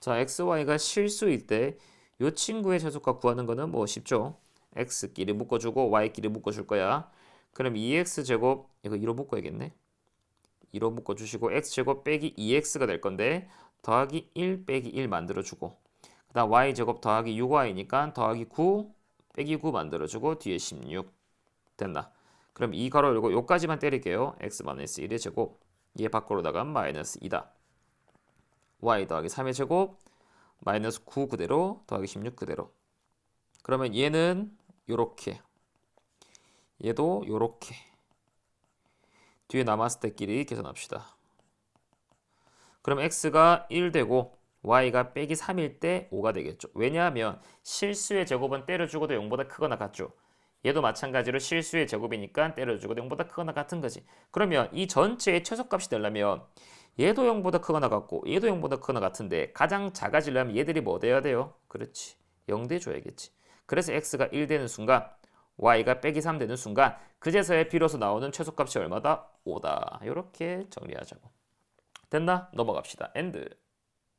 자, x, y가 실수일 때 이 친구의 최소값 구하는 거는 뭐 쉽죠. x끼리 묶어주고 y끼리 묶어줄 거야. 그럼 2x 제곱 이거 2로 묶어야겠네. 2로 묶어주시고 x 제곱 빼기 2x가 될 건데 더하기 1 빼기 1 만들어주고 그 다음 y 제곱 더하기 6y니까 더하기 9 빼기 9 만들어주고 뒤에 16 됐나? 그럼 이 가로 열고 요까지만 때릴게요. x 마이너스 1의 제곱 얘 밖으로 나가면 마이너스 2다. Y 더하기 3의 제곱 마이너스 9 그대로 더하기 16 그대로 그러면 얘는 요렇게 얘도 요렇게 뒤에 남았을 때끼리 계산합시다. 그럼 x가 1 되고 y가 빼기 3일 때 5가 되겠죠. 왜냐하면 실수의 제곱은 때려주고도 0보다 크거나 같죠. 얘도 마찬가지로 실수의 제곱이니까 때려주고도 0보다 크거나 같은 거지. 그러면 이 전체의 최소값이 되려면 얘도 0보다 크거나 같고 얘도 0보다 크거나 같은데 가장 작아지려면 얘들이 뭐 돼야 돼요? 그렇지. 0 돼줘야겠지. 그래서 x가 1 되는 순간 y가 빼기 3 되는 순간 그제서야 비로소 나오는 최소값이 얼마다? 5다. 이렇게 정리하자고. 됐나? 넘어갑시다. 엔드.